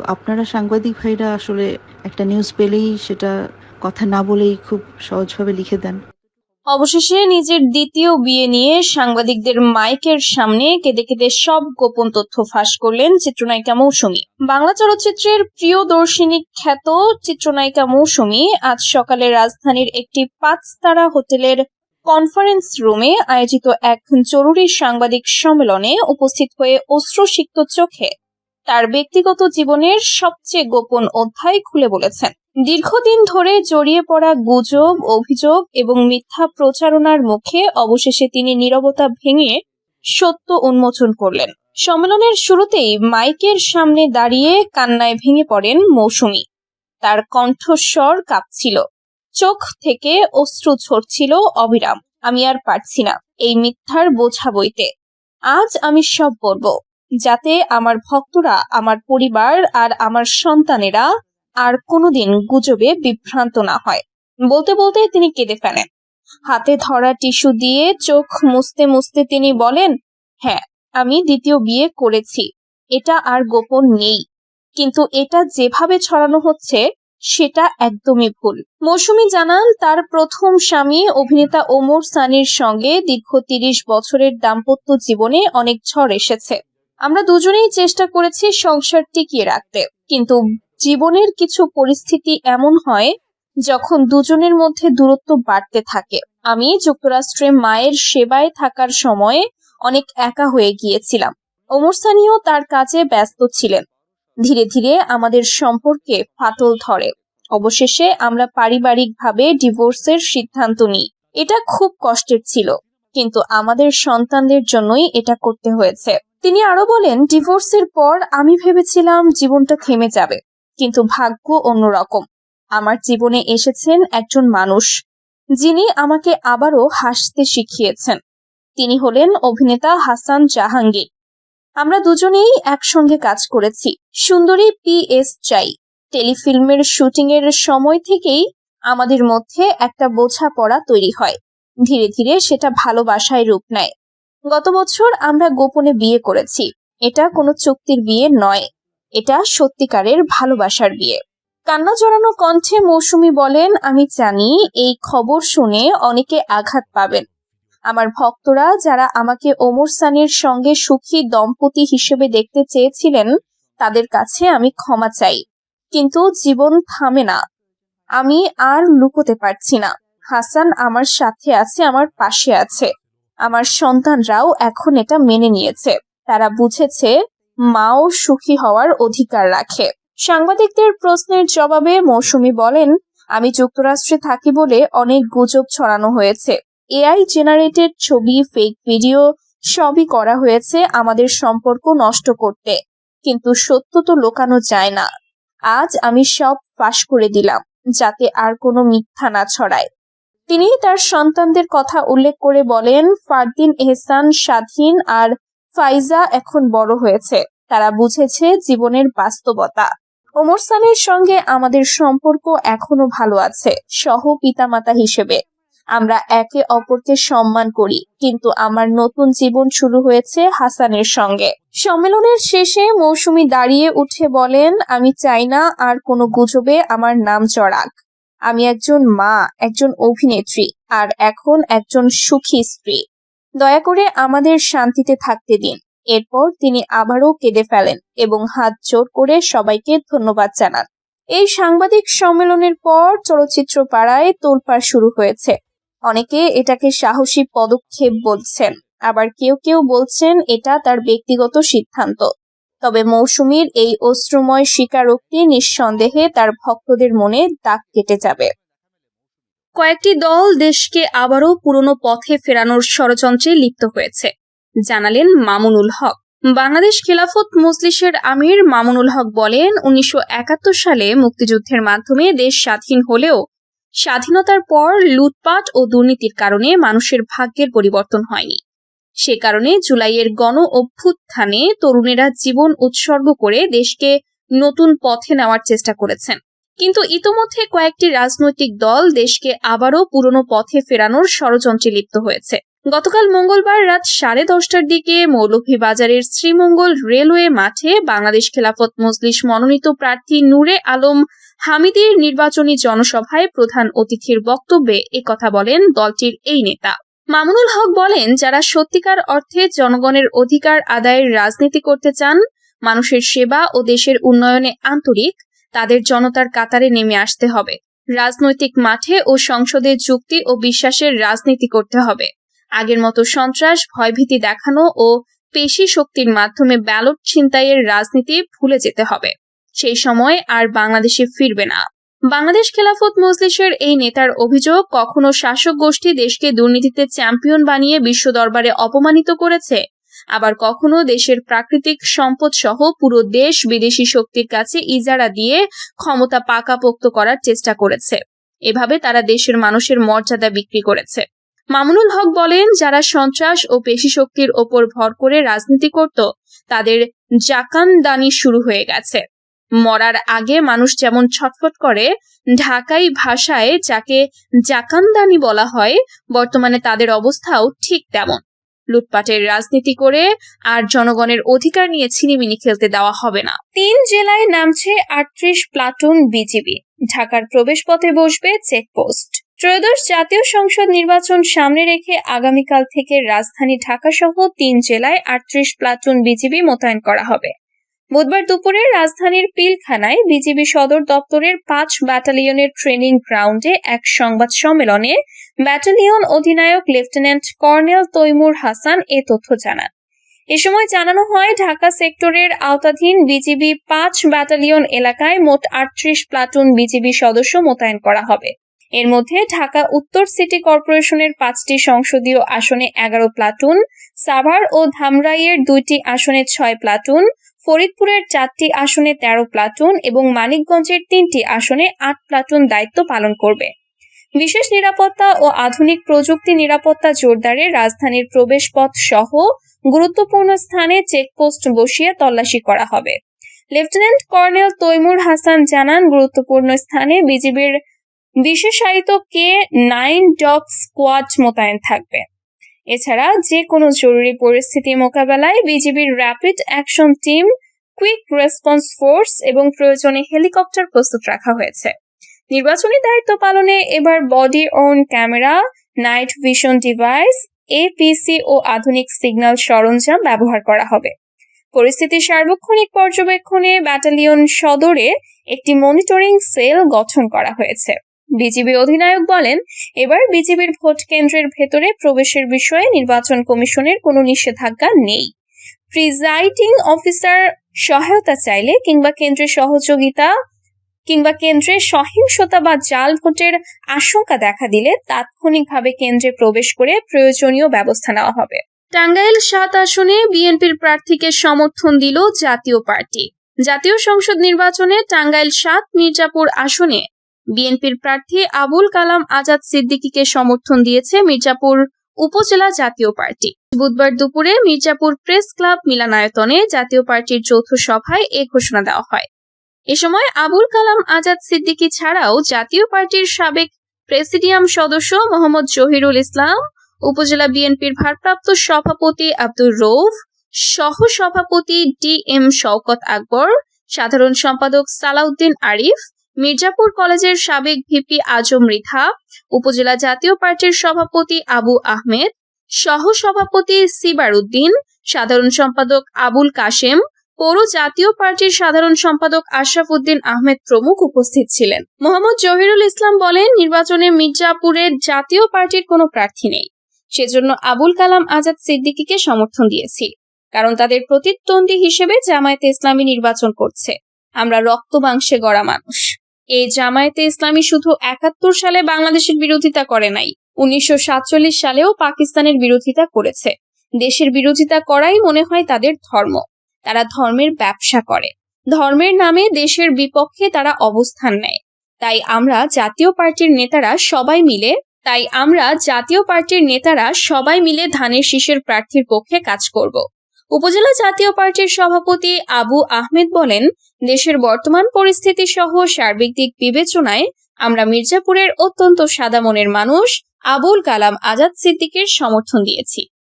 তো আপনারা সাংবাদিক ভাইরা আসলে একটা নিউজ পেলেই সেটা কথা না বলেই খুব সহজভাবে লিখে দেন। অবশেষে নিজের দ্বিতীয় বিয়ে নিয়ে সাংবাদিকদের মাইকের সামনে কেঁদে কেঁদে সব গোপন তথ্য ফাঁস করলেন চিত্রনায়িকা মৌসুমী। বাংলা চলচ্চিত্রের প্রিয়দর্শিনী খ্যাত চিত্রনায়িকা মৌসুমী আজ সকালে রাজধানীর একটি পাঁচ তারা হোটেলের কনফারেন্স রুমে আয়োজিত এক জরুরি সাংবাদিক সম্মেলনে উপস্থিত হয়ে অশ্রুসিক্ত চোখে তার ব্যক্তিগত জীবনের সবচেয়ে গোপন অধ্যায় খুলে বলেছেন। দীর্ঘদিন ধরে জড়িয়ে পড়া গুজব, অভিযোগ এবং মিথ্যা প্রচারণার মুখে অবশেষে তিনি নীরবতা ভেঙে সত্য উন্মোচন করলেন। সম্মেলনের শুরুতেই মাইকের সামনে দাঁড়িয়ে কান্নায় ভেঙে পড়েন মৌসুমী। তার কণ্ঠস্বর কাঁপছিল। চোখ থেকে অশ্রু ঝরছিল, অবিরাম, আমি আর পারছি না। এই মিথ্যার বোঝা বইতে। আজ আমি সব বলব। যাতে আমার ভক্তরা, আমার পরিবার আর আমার সন্তানেরা আর কোনোদিন গুজবে বিভ্রান্ত না হয়। বলতে বলতে তিনি কেঁদে ফেলেন। হাতে ধরা টিস্যু দিয়ে চোখ মুছতে মুছতে তিনি বলেন হ্যাঁ আমি দ্বিতীয় বিয়ে করেছি, এটা আর গোপন নেই। কিন্তু এটা যেভাবে ছড়ানো হচ্ছে, সেটা একদমই ভুল। মৌসুমি জানান তার প্রথম স্বামী অভিনেতা ওমর সানির সঙ্গে দীর্ঘ তিরিশ বছরের দাম্পত্য জীবনে অনেক ঝড় এসেছে। আমরা দুজনেই চেষ্টা করেছি সংসার টিকিয়ে রাখতে। কিন্তু জীবনের কিছু পরিস্থিতি এমন হয়, যখন দুজনের মধ্যে দূরত্ব বাড়তে থাকে। আমি যুক্তরাষ্ট্রে মায়ের সেবায় থাকার সময়ে অনেক একা হয়ে গিয়েছিলাম। ওমর সানিও তার কাজে ব্যস্ত ছিলেন। ধীরে ধীরে আমাদের সম্পর্কে ফাটল ধরে। অবশেষে আমরা পারিবারিকভাবে ডিভোর্সের সিদ্ধান্ত নিই। এটা খুব কষ্টের ছিল, কিন্তু আমাদের সন্তানদের জন্যই এটা করতে হয়েছে। তিনি আরও বলেন ডিভোর্সের পর আমি ভেবেছিলাম জীবনটা থেমে যাবে, কিন্তু ভাগ্য অন্যরকম। আমার জীবনে এসেছেন একজন মানুষ, যিনি আমাকে আবারও হাসতে শিখিয়েছেন। তিনি হলেন অভিনেতা হাসান জাহাঙ্গীর। আমরা দুজনেই একসঙ্গে কাজ করেছি। সুন্দরী পি এস চাই। টেলিফিল্মের শুটিং এর সময় থেকেই আমাদের মধ্যে একটা বোঝাপড়া তৈরি হয়। ধীরে ধীরে সেটা ভালোবাসায় রূপ নেয়। গত বছর আমরা গোপনে বিয়ে করেছি। এটা কোনো চুক্তির বিয়ে নয়। এটা সত্যিকারের ভালোবাসার বিয়ে। কান্না জড়ানো কণ্ঠে মৌসুমী বলেন, আমি জানি এই খবর শুনে অনেকে আঘাত পাবেন। আমার ভক্তরা যারা আমাকে ওমর সানির সঙ্গে সুখী দম্পতি হিসেবে দেখতে চেয়েছিলেন, তাদের কাছে আমি ক্ষমা চাই। কিন্তু জীবন থামে না। আমি আর লুকোতে পারছি না। হাসান আমার সাথে আছে, আমার পাশে আছে। আমার সন্তানরাও এখন এটা মেনে নিয়েছে। তারা বুঝেছে, মাও সুখী হওয়ার অধিকার রাখে। সাংবাদিকদের প্রশ্নের জবাবে মৌসুমী বলেন, আমি যুক্তরাষ্ট্রে থাকি বলে অনেক গুজব ছড়ানো হয়েছে। এআই জেনারেটেড ছবি, ফেক ভিডিও সবই করা হয়েছে আমাদের সম্পর্ক নষ্ট করতে। কিন্তু সত্য তো লোকানো যায় না। আজ আমি সব ফাঁস করে দিলাম, যাতে আর কোনো মিথ্যা না ছড়ায়। তিনি তার সন্তানদের কথা উল্লেখ করে বলেন, ফারদিন এহসান স্বাধীন আর ফাইজা এখন বড় হয়েছে। তারা বুঝেছে জীবনের বাস্তবতা। ওমর সানের সঙ্গে আমাদের সম্পর্ক এখনও ভালো আছে, সহ পিতামাতা হিসেবে। আমরা একে অপরকে সম্মান করি, কিন্তু আমার নতুন জীবন শুরু হয়েছে হাসানের সঙ্গে। সম্মেলনের শেষে মৌসুমি দাঁড়িয়ে উঠে বলেন, আমি চাই না আর কোনো গুজবে আমার নাম চড়াক। আমি একজন মা, একজন অভিনেত্রী আর এখন একজন সুখী স্ত্রী। দয়া করে আমাদের শান্তিতে থাকতে দিন। এরপর তিনি আবারও কেঁদে ফেলেন এবং হাত জোর করে সবাইকে ধন্যবাদ জানান। এই সাংবাদিক সম্মেলনের পর চলচ্চিত্র পাড়ায় তোলপাড় শুরু হয়েছে। অনেকে এটাকে সাহসী পদক্ষেপ বলছেন, আবার কেউ কেউ বলছেন এটা তার ব্যক্তিগত সিদ্ধান্ত। তবে মৌসুমীর এই অশ্রুময় স্বীকারোক্তি নিঃসন্দেহে তার ভক্তদের মনে দাগ কেটে যাবে। কয়েকটি দল দেশকে আবারও পুরনো পথে ফেরানোর ষড়যন্ত্রে লিপ্ত হয়েছে। জানালেন মামুনুল হক। বাংলাদেশ খেলাফত মজলিসের আমির মামুনুল হক বলেন, উনিশশো একাত্তর সালে মুক্তিযুদ্ধের মাধ্যমে দেশ স্বাধীন হলেও স্বাধীনতার পর লুটপাট ও দুর্নীতির কারণে মানুষের ভাগ্যের পরিবর্তন হয়নি। সে কারণে জুলাইয়ের গণ অভ্যুত্থানে তরুণেরা জীবন উৎসর্গ করে দেশকে নতুন পথে নেওয়ার চেষ্টা করেছেন। কিন্তু ইতোমধ্যে কয়েকটি রাজনৈতিক দল দেশকে আবারও পুরনো পথে ফেরানোর ষড়যন্ত্রে লিপ্ত হয়েছে। গতকাল মঙ্গলবার রাত সাড়ে দশটার দিকে মৌলভীবাজারের শ্রীমঙ্গল রেলওয়ে মাঠে বাংলাদেশ খেলাফত মজলিস মনোনীত প্রার্থী নূরে আলম হামিদের নির্বাচনী জনসভায় প্রধান অতিথির বক্তব্যে একথা বলেন দলটির এই নেতা। মামুনুল হক বলেন, যারা সত্যিকার অর্থে জনগণের অধিকার আদায়ের রাজনীতি করতে চান, মানুষের সেবা ও দেশের উন্নয়নে আন্তরিক, তাদের জনতার কাতারে নেমে আসতে হবে। রাজনৈতিক মাঠে ও সংসদে যুক্তি ও বিশ্বাসের রাজনীতি করতে হবে। আগের মতো সন্ত্রাস, ভয়ভীতি দেখানো ও পেশি শক্তির মাধ্যমে ব্যালট ছিনতাইয়ের রাজনীতি ভুলে যেতে হবে। সেই সময় আর বাংলাদেশে ফিরবে না। বাংলাদেশ খেলাফত মজলিসের এই নেতার অভিযোগ, কখনো শাসক গোষ্ঠী দেশকে দুর্নীতিতে চ্যাম্পিয়ন বানিয়ে বিশ্ব দরবারে অপমানিত করেছে। আবার কখনো দেশের প্রাকৃতিক সম্পদ সহ পুরো দেশ বিদেশি শক্তির কাছে ইজারা দিয়ে ক্ষমতা পাকাপোক্ত করার চেষ্টা করেছে। এভাবে তারা দেশের মানুষের মর্যাদা বিক্রি করেছে। মামুনুল হক বলেন, যারা সন্ত্রাস ও পেশি শক্তির ওপর ভর করে রাজনীতি করত, তাদের জাকানদানি শুরু হয়ে গেছে। মরার আগে মানুষ যেমন ছটফট করে, ঢাকাই ভাষায় যাকে জাকান্দানি বলা হয়, বর্তমানে তাদের অবস্থাও ঠিক তেমন। লুটপাটের রাজনীতি করে আর জনগণের অধিকার নিয়ে ছিনিমিনি খেলতে দেওয়া হবে না। তিন জেলায় নামছে আটত্রিশ প্লাটুন বিজিবি। ঢাকার প্রবেশপথে বসবে চেকপোস্ট। ত্রয়োদশ জাতীয় সংসদ নির্বাচন সামনে রেখে আগামীকাল থেকে রাজধানী ঢাকা সহ তিন জেলায় আটত্রিশ প্লাটুন বিজিবি মোতায়েন করা হবে। বুধবার দুপুরে রাজধানীর পিলখানায় বিজিবি সদর দপ্তরের পাঁচ ব্যাটালিয়নের ট্রেনিং গ্রাউন্ডে এক সংবাদ সম্মেলনে ব্যাটালিয়ন অধিনায়ক লেফটেন্যান্ট কর্নেল তৈমুর হাসান এ তথ্য জানান। এ সময় জানানো হয়, ঢাকা সেক্টরের আওতাধীন বিজিবি পাঁচ ব্যাটালিয়ন এলাকায় মোট আটত্রিশ প্লাটুন বিজিবি সদস্য মোতায়েন করা হবে। এর মধ্যে ঢাকা উত্তর সিটি কর্পোরেশনের পাঁচটি সংসদীয় আসনে এগারো প্লাটুন, সাভার ও ধামরাইয়ের দুইটি আসনে ছয় প্লাটুন ফরিদপুরের চারটি আসনে তেরো প্লাটুন এবং মানিকগঞ্জের তিনটি আসনে আট প্লাটুন দায়িত্ব পালন করবে। বিশেষ নিরাপত্তা ও আধুনিক প্রযুক্তি নিরাপত্তা জোরদারে রাজধানীর প্রবেশপথ সহ গুরুত্বপূর্ণ স্থানে চেকপোস্ট বসিয়ে তল্লাশি করা হবে। লেফটেন্যান্ট কর্নেল তৈমুর হাসান জানান, গুরুত্বপূর্ণ স্থানে বিজিবির বিশেষায়িত কে নাইন ডগ স্কোয়াড মোতায়েন থাকবে। এছাড়া যে কোনো জরুরি পরিস্থিতি মোকাবেলায় বিজিবির rapid action team quick response force এবং প্রয়োজনে হেলিকপ্টার প্রস্তুত রাখা হয়েছে। নির্বাচনী দায়িত্ব পালনে এবার body on camera night vision device APC ও আধুনিক সিগন্যাল সরঞ্জাম ব্যবহার করা হবে। পরিস্থিতির সার্বক্ষণিক পর্যবেক্ষণে ব্যাটালিয়ন সদরে একটি মনিটরিং সেল গঠন করা হয়েছে। বিজিবি অধিনায়ক বলেন, এবার বিজিবির ভোট কেন্দ্রের ভেতরে প্রবেশের বিষয়ে নির্বাচন কমিশনের কোনো নিষেধাজ্ঞা নেই। প্রিজাইডিং অফিসার সহায়তা চাইলে কিংবা কেন্দ্রের সহযোগিতা কিংবা কেন্দ্রে সহিংসতা বা জাল ভোটের আশঙ্কা দেখা দিলে তাৎক্ষণিকভাবে কেন্দ্রে প্রবেশ করে প্রয়োজনীয় ব্যবস্থা নেওয়া হবে। টাঙ্গাইল সাত আসনে বিএনপির প্রার্থীকে সমর্থন দিল জাতীয় পার্টি। জাতীয় সংসদ নির্বাচনে টাঙ্গাইল সাত, মির্জাপুর আসনে বিএনপির প্রার্থী আবুল কালাম আজাদ সিদ্দিকীকে সমর্থন দিয়েছে মির্জাপুর উপজেলা জাতীয় পার্টি। বুধবার দুপুরে মির্জাপুর প্রেস ক্লাব মিলানায়তনে জাতীয় পার্টির যৌথ সভায় এ ঘোষণা দেওয়া হয়। এ সময় আবুল কালাম আজাদ সিদ্দিকী ছাড়াও জাতীয় পার্টির সাবেক প্রেসিডিয়াম সদস্য মোহাম্মদ জহিরুল ইসলাম, উপজেলা বিএনপির ভারপ্রাপ্ত সভাপতি আব্দুর রৌফ সহ সভাপতি ডি এম শওকত আকবর, সাধারণ সম্পাদক সালাউদ্দিন আরিফ মির্জাপুর কলেজের সাবেক ভিপি আজম রিথা উপজেলা জাতীয় পার্টির সভাপতি আবু আহমেদ সহ সভাপতি সিবার উদ্দিন, সাধারণ সম্পাদক আবুল কাশেম, পৌর জাতীয় পার্টির সাধারণ সম্পাদক আশরাফ উদ্দিন আহমেদ প্রমুখ উপস্থিত ছিলেন। মোহাম্মদ জহিরুল ইসলাম বলেন, নির্বাচনে মির্জাপুরে জাতীয় পার্টির কোনো প্রার্থী নেই। সেজন্য আবুল কালাম আজাদ সিদ্দিকীকে সমর্থন দিয়েছি, কারণ তাদের প্রতিদ্বন্দ্বী হিসেবে জামায়াতে ইসলামী নির্বাচন করছে। আমরা রক্ত মাংসে গড়া মানুষ। এই জামায়াতে ইসলামী শুধু একাত্তর সালে বাংলাদেশের বিরোধিতা করে নাই, উনিশশো সাতচল্লিশ সালেও পাকিস্তানের বিরোধিতা করেছে। দেশের বিরোধিতা করাই মনে হয় তাদের ধর্ম। তারা ধর্মের ব্যবসা করে। ধর্মের নামে দেশের বিপক্ষে তারা অবস্থান নেয়। তাই আমরা জাতীয় পার্টির নেতারা সবাই মিলে, তাই আমরা জাতীয় পার্টির নেতারা সবাই মিলে ধানের শীষের প্রার্থীর পক্ষে কাজ করব। উপজেলা জাতীয় পার্টির সভাপতি আবু আহমেদ বলেন, দেশের বর্তমান পরিস্থিতি সহ সার্বিক দিক বিবেচনায় আমরা মির্জাপুরের অত্যন্ত সাদা মনের মানুষ আবুল কালাম আজাদ সিদ্দিকের সমর্থন দিয়েছি।